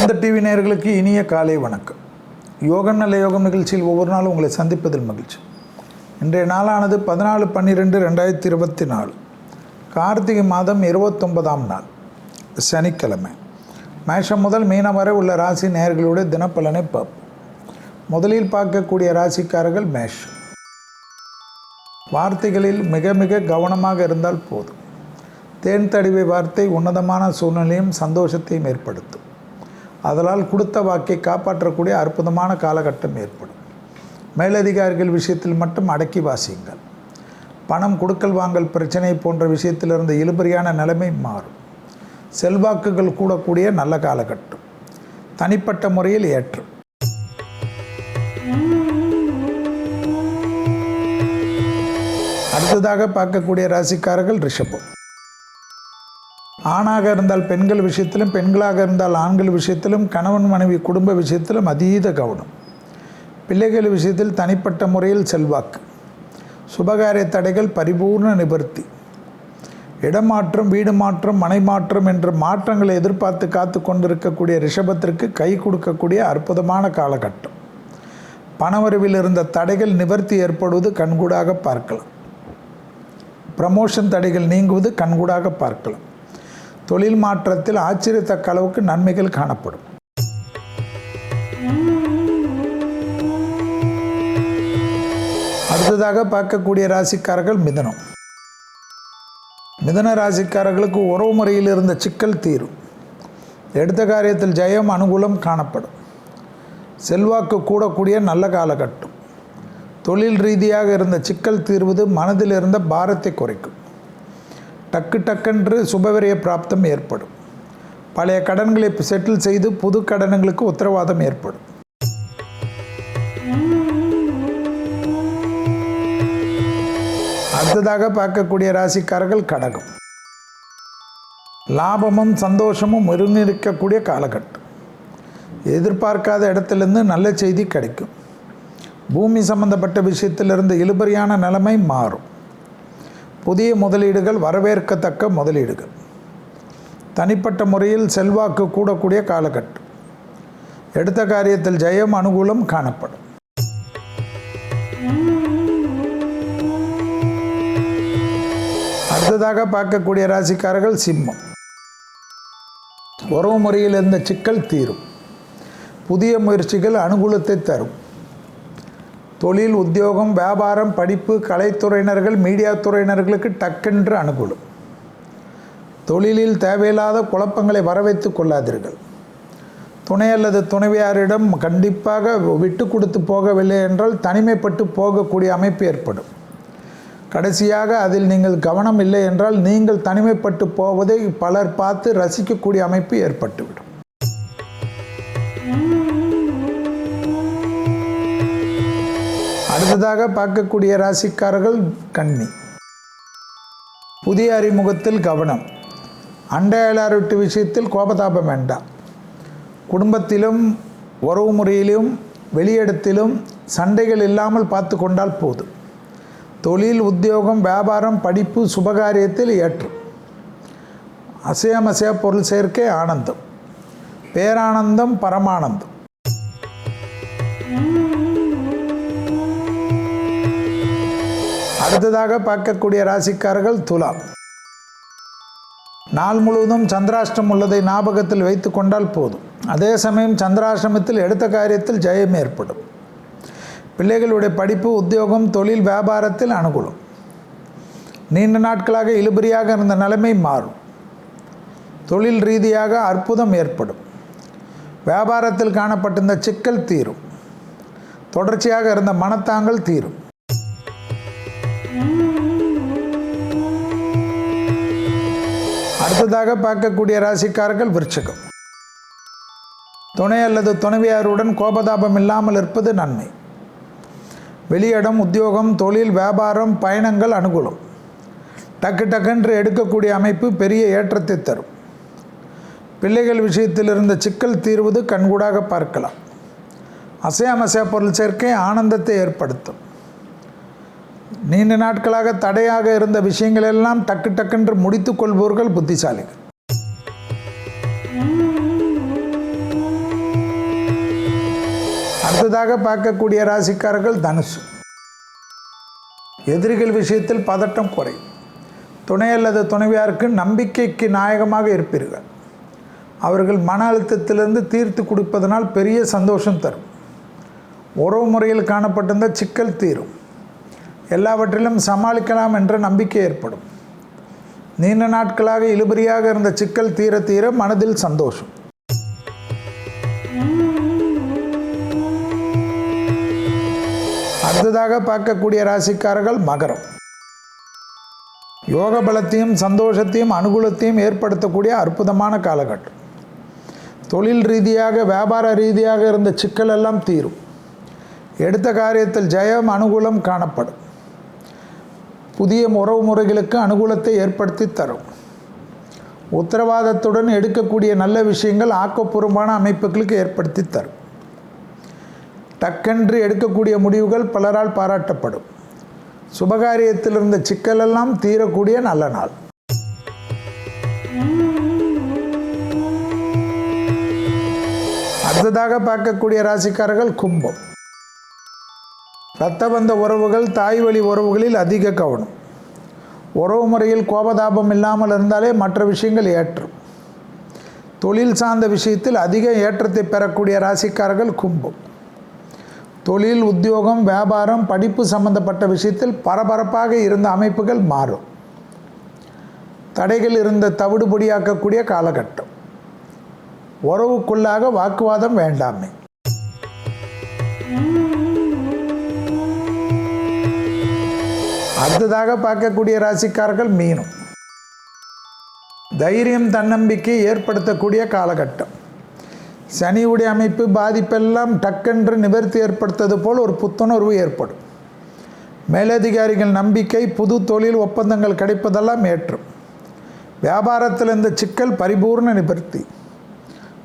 சிறந்த டிவி நேயர்களுக்கு இனிய காலை வணக்கம். யோகம் நல்ல யோகம் நிகழ்ச்சியில் ஒவ்வொரு நாளும் உங்களை சந்திப்பதில் மகிழ்ச்சி. இன்றைய நாளானது பதினாலு பன்னிரெண்டு ரெண்டாயிரத்தி இருபத்தி நாலு. கார்த்திகை மாதம் இருபத்தொன்பதாம் நாள் சனிக்கிழமை. மேஷம் முதல் மீனம் வரை உள்ள ராசி நேயர்களுடைய தினப்பலனை பார்ப்போம். முதலில் பார்க்கக்கூடிய ராசிக்காரர்கள் மேஷம். வார்த்தைகளில் மிக மிக கவனமாக இருந்தால் போதும். தேன் தடிவை வார்த்தை உன்னதமான சூழ்நிலையும் சந்தோஷத்தையும் ஏற்படுத்தும். அதனால் கொடுத்த வாக்கை காப்பாற்றக்கூடிய அற்புதமான காலகட்டம் ஏற்படும். மேலதிகாரிகள் விஷயத்தில் மட்டும் அடக்கி வாசியுங்கள். பணம் கொடுக்கல் வாங்கல் பிரச்சனை போன்ற விஷயத்தில் இருந்த இழுபறியான நிலைமை மாறும். செல்வாக்குகள் கூடக்கூடிய நல்ல காலகட்டம். தனிப்பட்ட முறையில் ஏற்றம். அடுத்ததாக பார்க்கக்கூடிய ராசிக்காரர்கள் ரிஷபம். ஆணாக இருந்தால் பெண்கள் விஷயத்திலும் பெண்களாக இருந்தால் ஆண்கள் விஷயத்திலும் கணவன் மனைவி குடும்ப விஷயத்திலும் அதீத கவனம். பிள்ளைகள் விஷயத்தில் தனிப்பட்ட முறையில் செல்வாக்கு. சுபகாரிய தடைகள் பரிபூர்ண நிவர்த்தி. இடமாற்றம் வீடு மாற்றம் மனை மாற்றம் என்ற மாற்றங்களை எதிர்பார்த்து காத்து கொண்டிருக்கக்கூடிய ரிஷபத்திற்கு கை கொடுக்கக்கூடிய அற்புதமான காலகட்டம். பணவரவில் இருந்த தடைகள் நிவர்த்தி ஏற்படுவது கண்கூடாக பார்க்கலாம். ப்ரமோஷன் தடைகள் நீங்குவது கண்கூடாக பார்க்கலாம். தொழில் மாற்றத்தில் ஆச்சரியத்தக்க அளவுக்கு நன்மைகள் காணப்படும். அடுத்ததாக பார்க்கக்கூடிய ராசிக்காரர்கள் மிதனம். மிதன ராசிக்காரர்களுக்கு உறவு முறையில் இருந்த சிக்கல் தீரும். எடுத்த காரியத்தில் ஜெயம் அனுகூலம் காணப்படும். செல்வாக்கு கூடக்கூடிய நல்ல காலகட்டம். தொழில் ரீதியாக இருந்த சிக்கல் தீர்வது மனதில் இருந்த பாரத்தை குறைக்கும். டக்கு டக்கென்று சுபவிரய பிராப்தம் ஏற்படும். பழைய கடன்களை செட்டில் செய்து புது கடன்களுக்கு உத்தரவாதம் ஏற்படும். அடுத்ததாக பார்க்கக்கூடிய ராசிக்காரர்கள் கடகம். லாபமும் சந்தோஷமும் ஒருங்கிருக்கக்கூடிய காலகட்டம். எதிர்பார்க்காத இடத்திலிருந்து நல்ல செய்தி கிடைக்கும். பூமி சம்பந்தப்பட்ட விஷயத்திலிருந்து இழுபறியான நிலைமை மாறும். புதிய முதலீடுகள் வரவேற்கத்தக்க முதலீடுகள். தனிப்பட்ட முறையில் செல்வாக்கு கூடக்கூடிய காலகட்டம். எடுத்த காரியத்தில் ஜெயம் அனுகூலம் காணப்படும். அடுத்ததாக பார்க்கக்கூடிய ராசிக்காரர்கள் சிம்மம். உறவு முறையில் இருந்த சிக்கல் தீரும். புதிய முயற்சிகள் அனுகூலத்தை தரும். தொழில் உத்தியோகம் வியாபாரம் படிப்பு கலைத்துறையினர்கள் மீடியா துறையினர்களுக்கு டக்கென்று அனுகூலம். தொழிலில் தேவையில்லாத குழப்பங்களை வரவைத்து கொள்ளாதீர்கள். துணை அல்லது துணைவியாரிடம் கண்டிப்பாக விட்டு கொடுத்து போகவில்லை என்றால் தனிமைப்பட்டு போகக்கூடிய அமைப்பு ஏற்படும். கடைசியாக அதில் நீங்கள் கவனம் இல்லை என்றால் நீங்கள் தனிமைப்பட்டு போவதை பலர் பார்த்து ரசிக்கக்கூடிய அமைப்பு ஏற்பட்டுவிடும். அடுத்ததாக பார்க்கக்கூடிய ராசிக்காரர்கள் கன்னி புதிய அறிமுகத்தில் கவனம். அண்டையாளருட்டு விஷயத்தில் கோபதாபம் வேண்டாம். குடும்பத்திலும் உறவு முறையிலும் வெளியிடத்திலும் சண்டைகள் இல்லாமல் பார்த்து கொண்டால் போதும். தொழில் உத்தியோகம் வியாபாரம் படிப்பு சுபகாரியத்தில் ஏற்று அசையமசைய பொருள் சேர்க்கை ஆனந்தம். பேரானந்தம் பரமானந்தம். அடுத்ததாக பார்க்கக்கூடிய ராசிக்காரர்கள் துலாம். நாள் முழுவதும் சந்திராஷ்டம் உள்ளதை ஞாபகத்தில் வைத்து கொண்டால் போதும். அதே சமயம் சந்திராஷ்டமத்தில் எடுத்த காரியத்தில் ஜெயம் ஏற்படும். பிள்ளைகளுடைய படிப்பு உத்தியோகம் தொழில் வியாபாரத்தில் அனுகூலம். நீண்ட நாட்களாக இழுபறியாக இருந்த நிலைமை மாறும். தொழில் ரீதியாக அற்புதம் ஏற்படும். வியாபாரத்தில் காணப்பட்டிருந்த சிக்கல் தீரும். தொடர்ச்சியாக இருந்த மனத்தாங்கள் தீரும். அடுத்ததாக பார்க்கக்கூடிய ராசிக்காரர்கள் விருச்சகம். துணை அல்லது துணைவியாருடன் கோபதாபம் இல்லாமல் இருப்பது நன்மை. வெளியிடம் உத்தியோகம் தொழில் வியாபாரம் பயணங்கள் அனுகூலம். டக்கு டக்குன்று எடுக்கக்கூடிய அமைப்பு பெரிய ஏற்றத்தை தரும். பிள்ளைகள் விஷயத்தில் இருந்த சிக்கல் தீர்வது கண்கூடாக பார்க்கலாம். அசையாமசையா பொருள் சேர்க்கை ஆனந்தத்தை ஏற்படுத்தும். நீண்ட நாட்களாக தடையாக இருந்த விஷயங்கள் எல்லாம் டக்கு டக்கென்று முடித்து கொள்பவர்கள் புத்திசாலிகள். அடுத்ததாக பார்க்கக்கூடிய ராசிக்காரர்கள் தனுசு. எதிரிகள் விஷயத்தில் பதட்டம் குறையும் துணை அல்லது துணைவியாருக்கு நம்பிக்கைக்கு நாயகமாக இருப்பீர்கள். அவர்கள் மன அழுத்தத்திலிருந்து தீர்த்து கொடுப்பதனால் பெரிய சந்தோஷம் தரும். உறவு முறையில் காணப்பட்டிருந்த சிக்கல் தீரும். எல்லாவற்றிலும் சமாளிக்கலாம் என்ற நம்பிக்கை ஏற்படும். நீண்ட நாட்களாக இழுபறியாக இருந்த சிக்கல் தீர தீர மனதில் சந்தோஷம். அடுத்ததாக பார்க்கக்கூடிய ராசிக்காரர்கள் மகரம். யோக பலத்தையும் சந்தோஷத்தையும் அனுகூலத்தையும் ஏற்படுத்தக்கூடிய அற்புதமான காலகட்டம். தொழில் ரீதியாக வியாபார ரீதியாக இருந்த சிக்கல் எல்லாம் தீரும். எடுத்த காரியத்தில் ஜெயம் அனுகூலம் காணப்படும். புதிய உறவு முறைகளுக்கு அனுகூலத்தை ஏற்படுத்தி தரும். உத்தரவாதத்துடன் எடுக்கக்கூடிய நல்ல விஷயங்கள் ஆக்கப்பூர்வமான அமைப்புகளுக்கு ஏற்படுத்தி தரும். டக்கென்று எடுக்கக்கூடிய முடிவுகள் பலரால் பாராட்டப்படும். சுபகாரியத்தில் இருந்த சிக்கலெல்லாம் தீரக்கூடிய நல்ல நாள். அடுத்ததாக பார்க்கக்கூடிய ராசிக்காரர்கள் கும்பம். இரத்தபந்த உறவுகள் தாய் வழி உறவுகளில் அதிக கவனம். உறவு முறையில் கோபதாபம் இல்லாமல் இருந்தாலே மற்ற விஷயங்கள் ஏற்றும். தொழில் சார்ந்த விஷயத்தில் அதிக ஏற்றத்தை பெறக்கூடிய ராசிக்காரர்கள் கும்பம். தொழில் உத்தியோகம் வியாபாரம் படிப்பு சம்பந்தப்பட்ட விஷயத்தில் பரபரப்பாக இருந்த அமைப்புகள் மாறும். தடைகள் இருந்த தவிடுபடியாக்கக்கூடிய காலகட்டம். உறவுக்குள்ளாக வாக்குவாதம் வேண்டாமே. அடுத்ததாக பார்க்கக்கூடிய ராசிக்காரர்கள் மீனும். தைரியம் தன்னம்பிக்கை ஏற்படுத்தக்கூடிய காலகட்டம். சனியுடைய அமைப்பு பாதிப்பெல்லாம் டக்கென்று நிவர்த்தி ஏற்படுத்தது போல் ஒரு புத்துணர்வு ஏற்படும். மேலதிகாரிகள் நம்பிக்கை புது தொழில் ஒப்பந்தங்கள் கிடைப்பதெல்லாம் ஏற்றும். வியாபாரத்தில் இந்த சிக்கல் பரிபூர்ண நிவர்த்தி.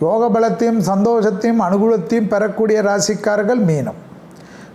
யோக பலத்தையும் சந்தோஷத்தையும் அனுகூலத்தையும் பெறக்கூடிய ராசிக்காரர்கள் மீனம்.